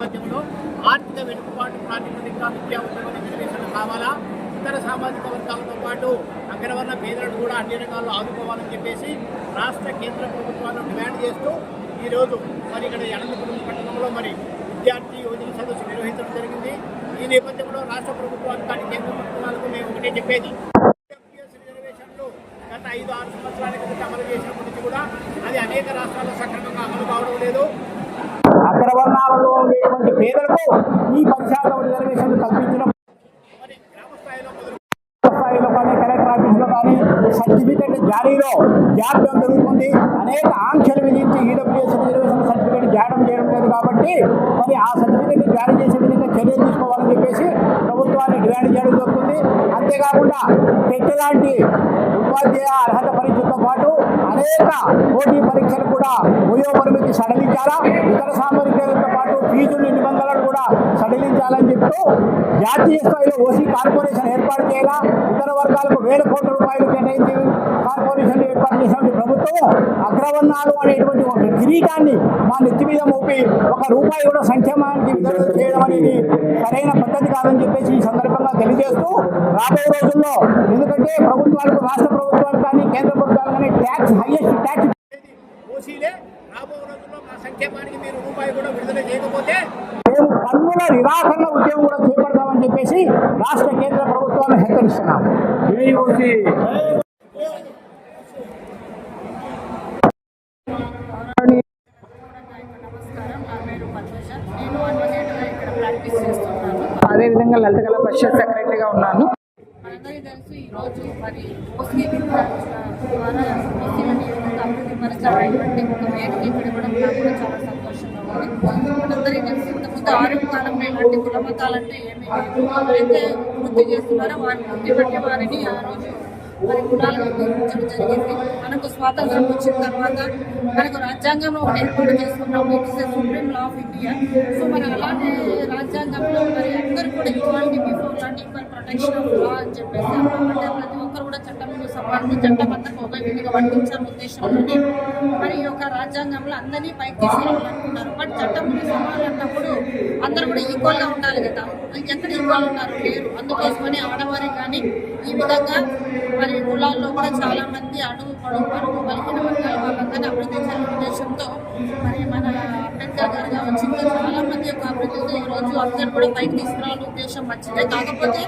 ఆర్థిక వెనుకబాటు ప్రాతిపదిక విద్యా ఉద్యోగ రిజర్వేషన్లు కావాలా? ఇతర సామాజిక వర్గాలతో పాటు అగ్రవర్ణ పేదలను కూడా అన్ని రకాల్లో ఆదుకోవాలని చెప్పేసి రాష్ట్ర కేంద్ర ప్రభుత్వాలను డిమాండ్ చేస్తూ ఈరోజు మరి ఇక్కడ అనంతపురం పట్టణంలో మరి విద్యార్థి యువజన సదస్సు నిర్వహించడం జరిగింది. ఈ నేపథ్యంలో రాష్ట్ర ప్రభుత్వానికి కానీ కేంద్ర ప్రభుత్వాలకు మేము ఒకటే చెప్పేది. రిజర్వేషన్లు గత ఐదు ఆరు సంవత్సరాల క్రితం అమలు చేసినప్పటి నుంచి కూడా అది అనేక రాష్ట్రాల్లో సక్రమంగా అమలు కావడం లేదు. అగ్రవర్ణాలలో ఉండేటువంటి పేదలకు ఈ పది శాతం రిజర్వేషన్లు కల్పించడం. స్థాయిలో కానీ కలెక్టర్ ఆఫీసులో కానీ జారీలో జాప్యం జరుగుతుంది అనేక ఆంక్షలు విధించి ఈడబ్ల్యూఎస్ రిజర్వేషన్ సర్టిఫికేట్ జాడం చేయడం లేదు కాబట్టి మరి ఆ సర్టిఫికేట్ జారీ చేసే విధంగా చర్యలు తీసుకోవాలని చెప్పేసి ప్రభుత్వాన్ని డిమాండ్ చేయడం జరుగుతుంది. అంతేకాకుండా టెట్ లాంటి ఉపాధ్యాయ అర్హత పరీక్షతో పాటు అనేక పోటీ పరీక్షలు కూడా వయోపరిమితి సడలించాలా? ఇతర సామర్థ్యాలతో పాటు ఫీజుల నిబంధనలు కూడా సడలించాలని చెప్తూ జాతీయ స్థాయిలో ఓసీ కార్పొరేషన్ ఏర్పాటు చేయాలా? ఇతర వర్గాలకు వేల కోట్ల రూపాయలు కేటాయించి కార్పొరేషన్ ఏర్పాటు చేసినటువంటి ప్రభుత్వం అగ్రవర్ణాలు అనేటువంటి ఒక కిరీటాన్ని మా నెత్తి మీద మోపి ఒక రూపాయి కూడా సంక్షేమానికి విడుదల చేయడం అనేది సరైన పద్ధతి కాదని చెప్పేసి ఈ సందర్భంగా తెలియజేస్తూ రాబోయే రోజుల్లో ఎందుకంటే ప్రభుత్వాలకు రాష్ట్ర ప్రభుత్వాలు కానీ కేంద్ర ప్రభుత్వాలు కానీ ట్యాక్స్ హైయెస్ట్ ట్యాక్స్ ఓసీలే. రాబోయే రోజుల్లో మా సంక్షేమానికి మీరు రూపాయి కూడా విడుదల చేయకపోతే మేము పన్నుల నిరాకరణ ఉద్యమం కూడా చేపడతామని చెప్పేసి రాష్ట్ర కేంద్ర ప్రభుత్వాన్ని హెచ్చరిస్తున్నాం నమస్కారం నా పేరు పద్మజ నేను అడ్వకేట్గా ఇక్కడ ప్రాక్టీస్ చేస్తున్నాను అదేవిధంగా లలిత కళా పరిషత్ సెక్రటరీగా ఉన్నాను. మనందరికీ తెలుసు ఈరోజు మరి ఓసీ ద్వారా ఓసీలని యువత అభివృద్ధి పరచబడినటువంటి ఒక వేదిక ఇక్కడ కూడా నాకు కూడా చాలా సంతోషంగా ఉంది. మనందరికీ తెలుసు ఇంతకుముందు ఆరోగ్య కాలంలో ఇలాంటి కుల మతాలంటే ఏమి లేదు. ఎవరైతే చేస్తున్నారో వారిని వృత్తి బట్టి వారిని ఆ రోజు మరి కులాలను విభజించడం జరిగింది. మనకు స్వాతంత్రం వచ్చిన తర్వాత మనకు రాజ్యాంగంలో ఏర్పాటు చేసుకున్నాము supreme law of India. So మరి అలానే రాజ్యాంగంలో మరి అందరూ కూడా ఈక్వాలిటీ బిఫోర్ లాంటి ప్రొటెక్షన్ ఆఫ్ లా అని చెప్పేసి అంటే ప్రతి ఒక్కరు కూడా చట్టం ముందు సమానం చట్టం అందరికి ఉద్దేశంతోనే మరి ఈ యొక్క రాజ్యాంగంలో అందరినీ పైకి తీసుకెళ్ళాలనుకున్నారు బట్ చట్టం సమానం అన్నప్పుడు అందరూ కూడా ఈక్వల్ ఉండాలి కదా. ఎక్కడ ఈక్వల్ ఉన్నారు? లేరు. అందుకోసమని ఆడవారే కానీ ఈ విధంగా మరి కులాల్లో కూడా చాలా మంది అడుగు పొడుగు పరుగు బలిగిన వర్గాల వాళ్ళందరినీ అభివృద్ధి చేయాలనే ఉద్దేశంతో మరి మన అంబేద్కర్ గారు కావచ్చు చాలా మంది యొక్క అభివృద్ధితో ఈ రోజు అందరూ కూడా పైకి తీసుకురావాలనే ఉద్దేశం వచ్చింది కాకపోతే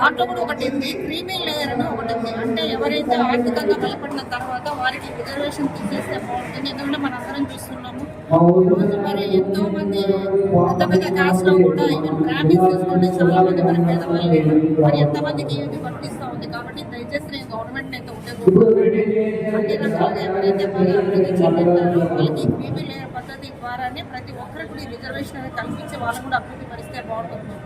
దాంట్లో కూడా ఒకటి ఉంది. క్రీమీ లేయర్ అని ఒకటి ఉంది. అంటే ఎవరైతే ఆర్థికంగా బలపడిన తర్వాత వారికి రిజర్వేషన్ తీసేస్తే బాగుంటుంది. ఎందుకంటే మనం అందరం చూస్తున్నాము. రోజు మరి ఎంతో మంది పెద్ద పెద్ద లో కూడా ఈవెన్ గ్రామీణ తీసుకుంటే చాలా మంది మరి పేదవాళ్ళు మరి ఎంతమందికి ఇది వర్తిస్తూ ఉంది? కాబట్టి దయచేసి నేను గవర్నమెంట్ అయితే ఉండేది అన్ని రకాలుగా ఎవరైతే బాగా అభివృద్ధి చెందుతారో వాళ్ళకి క్రీమీ లేయర్ పద్ధతి ద్వారానే ప్రతి ఒక్కరికి రిజర్వేషన్ అనేది కల్పించి వాళ్ళని కూడా అభివృద్ధి పరిస్తే బాగుంటుంది.